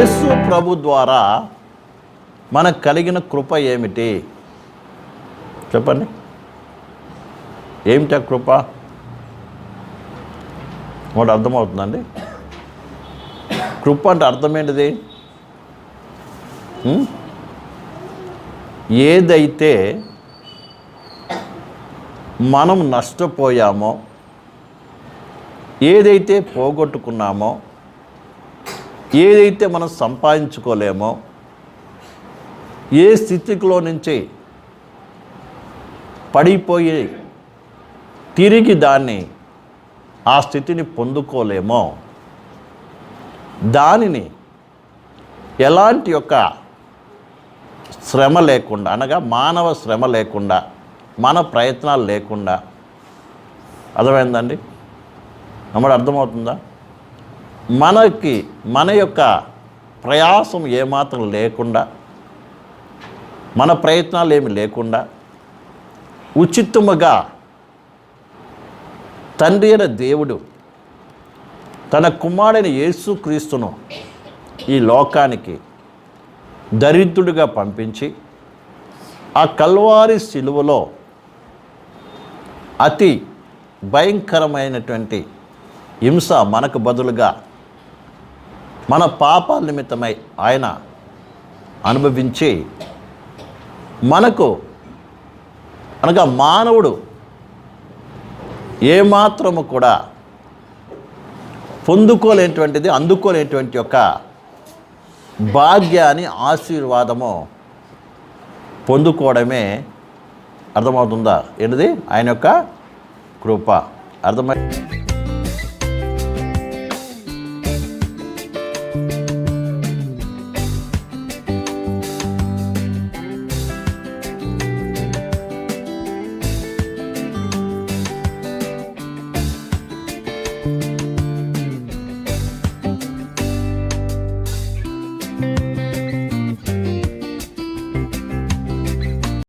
యేసు ప్రభు ద్వారా మనకు కలిగిన కృప ఏమిటి? చెప్పండి. ఏమిటా కృప? ఒకటి అర్థమవుతుందండి? కృప అంటే అర్థం ఏంటిది ఏదైతే మనం నష్టపోయామో ఏదైతే పోగొట్టుకున్నామో ఏదైతే మనం సంపాదించుకోలేమో ఏ స్థితిలో నుంచి పడిపోయి తిరిగి దాన్ని ఆ స్థితిని పొందుకోలేమో దానిని ఎలాంటి యొక్క శ్రమ లేకుండా అనగా మానవ శ్రమ లేకుండా మన ప్రయత్నాలు లేకుండా అర్థమైందండి? నమ్మడు అర్థమవుతుందా? మనకి మన యొక్క ప్రయాసం ఏమాత్రం లేకుండా మన ప్రయత్నాలు ఏమి లేకుండా ఉచితముగా తండ్రి అయిన దేవుడు తన కుమారుడైన యేసుక్రీస్తును ఈ లోకానికి దరిద్రుడిగా పంపించి ఆ కల్వారి శిలువలో అతి భయంకరమైనటువంటి హింస మనకు బదులుగా మన పాపాల నిమిత్తమై ఆయన అనుభవించి మనకు అనగా మానవుడు ఏమాత్రము కూడా పొందుకోలేనటువంటిది అందుకోలేనటువంటి యొక్క భాగ్యాన్ని ఆశీర్వాదము పొందుకోవడమే అర్థమవుతుందా? ఏంటిది? ఆయన యొక్క కృప. అర్థమై you